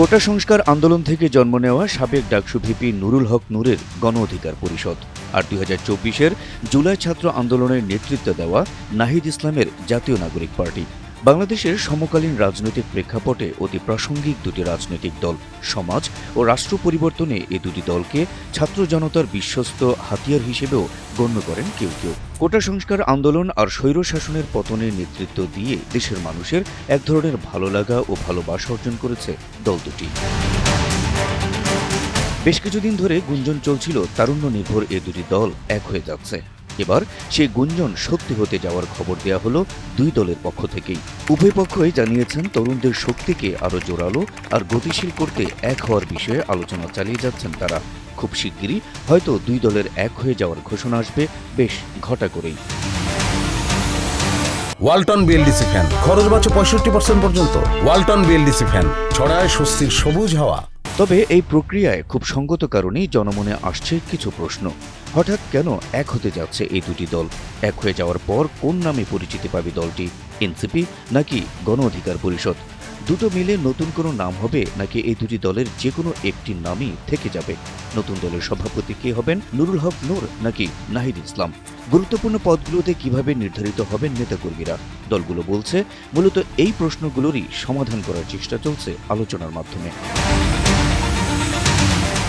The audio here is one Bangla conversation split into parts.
কোটা সংস্কার আন্দোলন থেকে জন্ম নেওয়া সাবেক ডাকসু ভিপি নুরুল হক নূরের গণ অধিকার পরিষদ। আর দুই হাজার চব্বিশের জুলাই ছাত্র আন্দোলনের নেতৃত্ব দেওয়া নাহিদ ইসলামের জাতীয় নাগরিক পার্টি। বাংলাদেশের সমকালীন রাজনৈতিক প্রেক্ষাপটে অতি প্রাসঙ্গিক দুটি রাজনৈতিক দল, সমাজ ও রাষ্ট্র পরিবর্তনে এ দুটি দলকে ছাত্র জনতার বিশ্বস্ত হাতিয়ার হিসেবেও গণ্য করেন কেউ কেউ। কোটা সংস্কার আন্দোলন আর স্বৈর শাসনের পতনের নেতৃত্ব দিয়ে দেশের মানুষের এক ধরনের ভালো লাগা ও ভালোবাসা অর্জন করেছে দল দুটি। বেশ কিছুদিন ধরে গুঞ্জন চলছিল তারুণ্য নির্ভর এ দুটি দল এক হয়ে যাচ্ছে। এবার সেই গুঞ্জন সত্যি হতে যাওয়ার খবর দেয়া হলো দুই দলের পক্ষ থেকেই। উভয় পক্ষই জানিয়েছেন তরুণদের শক্তিকে আরও জোরালো আর গতিশীল করতে এক হওয়ার বিষয়ে আলোচনা চালিয়ে যাচ্ছেন তারা। খুব শিগগিরই হয়তো দুই দলের এক হয়ে যাওয়ার ঘোষণা আসবে। বেশ, ঘটা করেই। Walton BLDC fan. খরচ বাঁচে পঁয়ষট্টি পর্যন্ত। Walton BLDC fan. ছড়ায় স্বস্তির সবুজ হাওয়া। তবে এই প্রক্রিয়ায় খুব সঙ্গত কারণেই জনমনে আসছে কিছু প্রশ্ন। হঠাৎ কেন এক হতে যাচ্ছে এই দুটি দল? এক হয়ে যাওয়ার পর কোন নামে পরিচিতি পাবে দলটি? এনসিপি নাকি গণ অধিকার পরিষদ? দুটো মিলে নতুন কোনো নাম হবে নাকি এই দুটি দলের যে কোনো একটি নামই থেকে যাবে? নতুন দলের সভাপতি কে হবেন? নুরুল হক নূর নাকি নাহিদ ইসলাম? গুরুত্বপূর্ণ পদগুলোতে কীভাবে নির্ধারিত হবেন নেতাকর্মীরা? দলগুলো বলছে, মূলত এই প্রশ্নগুলোরই সমাধান করার চেষ্টা চলছে আলোচনার মাধ্যমে।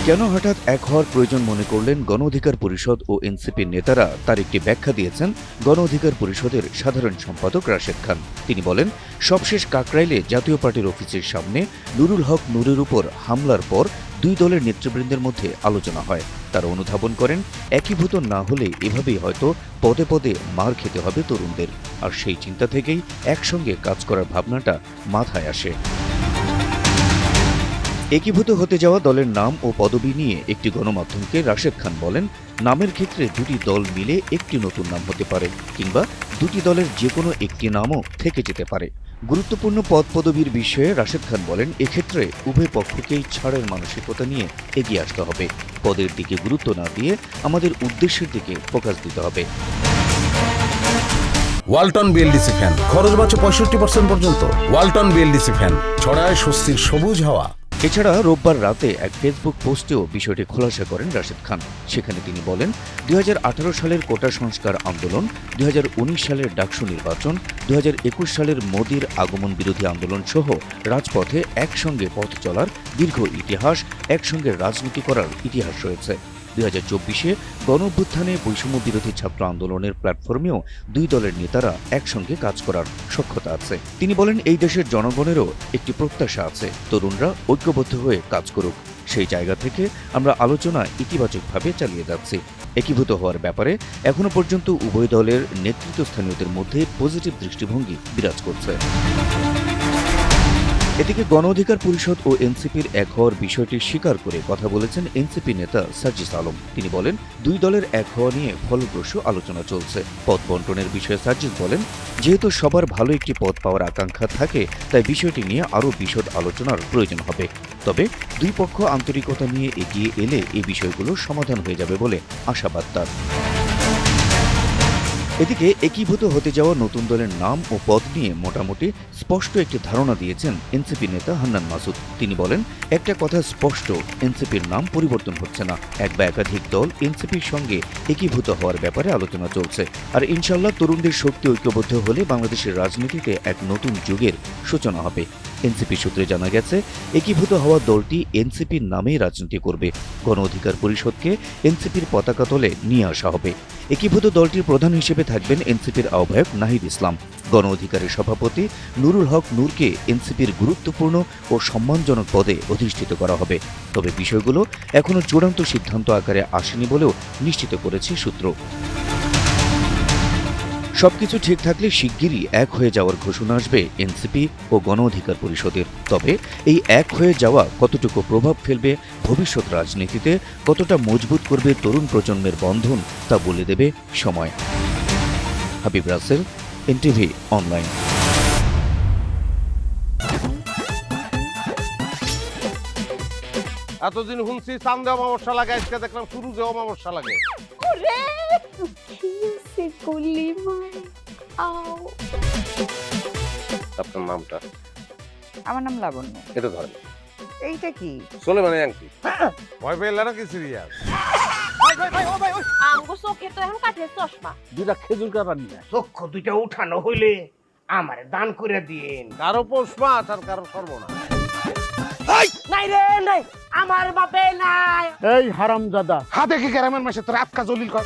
কেন হঠাৎ এক হওয়ার প্রয়োজন মনে করলেন গণ অধিকার পরিষদ ও এনসিপির নেতারা? তার একটি ব্যাখ্যা দিয়েছেন গণ অধিকার পরিষদের সাধারণ সম্পাদক রাশেদ খান। তিনি বলেন, সবশেষ কাকরাইলে জাতীয় পার্টির অফিসের সামনে নুরুল হক নূরের উপর হামলার পর দুই দলের নেতৃবৃন্দের মধ্যে আলোচনা হয়। তারা অনুধাবন করেন, একীভূত না হলে এভাবেই হয়তো পদে পদে মার খেতে হবে তরুণদের। আর সেই চিন্তা থেকেই একসঙ্গে কাজ করার ভাবনাটা মাথায় আসে। একীভূত হতে যাওয়া দলের নাম ও পদবি নিয়ে একটি গণমাধ্যমকে রাশেদ খান বলেন, নামের ক্ষেত্রে দুটি দল মিলে একটি নতুন নাম হতে পারে কিংবা দুটি দলের যে কোনো একটি নামও থেকে যেতে পারে। গুরুত্বপূর্ণ পদ পদবীর বিষয়ে রাশেদ খান বলেন, এক্ষেত্রে উভয় পক্ষকেই ছাড়ের মানসিকতা নিয়ে এগিয়ে আসতে হবে। পদের দিকে গুরুত্ব না দিয়ে আমাদের উদ্দেশ্যের দিকে ফোকাস দিতে হবে। ওয়ালটন বিএলডিসি ফ্যান, খরচ বাঁচে পঁয়ষট্টি পার্সেন্ট পর্যন্ত। ওয়ালটন বিএলডিসি ফ্যান, ছড়ায় স্বস্তির সবুজ হাওয়া। এছাড়া রোববার রাতে এক ফেসবুক পোস্টেও বিষয়টি খোলাসা করেন রাশেদ খান। সেখানে তিনি বলেন দুই হাজার আঠারো সালের কোটা সংস্কার আন্দোলন দুই হাজার উনিশ সালের ডাকসু নির্বাচন দু হাজার একুশ সালের মোদির আগমন বিরোধী আন্দোলন সহ রাজপথে একসঙ্গে পথ চলার দীর্ঘ ইতিহাস, একসঙ্গে রাজনীতি করার ইতিহাস রয়েছে। দুই হাজার চব্বিশে গণ অভ্যুত্থানে বৈষম্য বিরোধী ছাত্র আন্দোলনের প্ল্যাটফর্মেও দুই দলের নেতারা একসঙ্গে কাজ করার সক্ষতা আছে। তিনি বলেন, এই দেশের জনগণেরও একটি প্রত্যাশা আছে। তরুণরা ঐক্যবদ্ধ হয়ে কাজ করুক। সেই জায়গা থেকে আমরা আলোচনা ইতিবাচকভাবে চালিয়ে যাচ্ছি। একীভূত হওয়ার ব্যাপারে এখনও পর্যন্ত উভয় দলের নেতৃত্বস্থানীয়দের মধ্যে পজিটিভ দৃষ্টিভঙ্গি বিরাজ করছে। এদিকে গণ অধিকার পরিষদ ও এনসিপির এক হওয়ার বিষয়টি স্বীকার করে কথা বলেছেন এনসিপি নেতা সার্জিস আলম। তিনি বলেন, দুই দলের এক হওয়া নিয়ে ফলপ্রসূ আলোচনা চলছে। পদ বন্টনের বিষয়ে সার্জিস বলেন, যেহেতু সবার ভালো একটি পদ পাওয়ার আকাঙ্ক্ষা থাকে, তাই বিষয়টি নিয়ে আরও বিশদ আলোচনার প্রয়োজন হবে। তবে দুই পক্ষ আন্তরিকতা নিয়ে এগিয়ে এলে এই বিষয়গুলো সমাধান হয়ে যাবে বলে আশাবাদ তার। এদিকে একীভূত হতে যাওয়া নতুন দলের নাম ও পদ নিয়ে মোটামুটি স্পষ্ট একটি ধারণা দিয়েছেন এনসিপি নেতা হান্নান মাসুদ। তিনি বলেন, একটা কথা স্পষ্ট, এনসিপির নাম পরিবর্তন হচ্ছে না। এক বা একাধিক দল এনসিপির সঙ্গে একীভূত হওয়ার ব্যাপারে আলোচনা চলছে। আর ইনশাল্লাহ তরুণদের শক্তি ঐক্যবদ্ধ হলে বাংলাদেশের রাজনীতিতে এক নতুন যুগের সূচনা হবে। এনসিপি সূত্রে জানা গেছে, একীভূত হওয়া দলটি এনসিপির নামেই রাজনীতি করবে। গণ অধিকার পরিষদকে এনসিপির পতাকা তলে নিয়ে আসা হবে। একীভূত দলটির প্রধান হিসেবে থাকবেন এনসিপির আহ্বায়ক নাহিদ ইসলাম। গণ অধিকারের সভাপতি নুরুল হক নূরকে এনসিপির গুরুত্বপূর্ণ ও সম্মানজনক পদে অধিষ্ঠিত করা হবে। তবে বিষয়গুলো এখনও চূড়ান্ত সিদ্ধান্ত আকারে আসেনি বলেও নিশ্চিত করেছে সূত্র। সবকিছু ঠিক থাকলে শিগগিরই এক হয়ে যাওয়ার ঘোষণা আসবে এনসিপি ও গণ অধিকার পরিষদের। তবে এই এক হয়ে যাওয়া কতটুকু প্রভাব ফেলবে ভবিষ্যৎ রাজনীতিতে কতটা মজবুত করবে তরুণ প্রজন্মের বন্ধন তা বলে দেবে সময়। হাবিব রাসেল এনটিভি অনলাইন এতদিন শুনছি চান্দে অমাবস্যা লাগে আজকে দেখলাম সূর্যে অমাবস্যা লাগে। আও। আপনার নামটা? আমার নাম লাবণ্য। এটা ধরেন। এইটা কি? চলে মানে আংটি ভয় পেলে নাকি সিরিয়াস? আঙ্গু চোখে তো এখন কাঠের চশমা। দুটা খেজুর কাটা নিয়ে চক্ষু দুইটা উঠানো হইলে আমারে দান করে দিন কারও পৌষ মাস আর কারও সর্বনা নাই রে নাই! আমার বাপে নাই। এই হারামজাদা। হাতে কি গ্রামের মাসে তোর আটকা জলিল কর?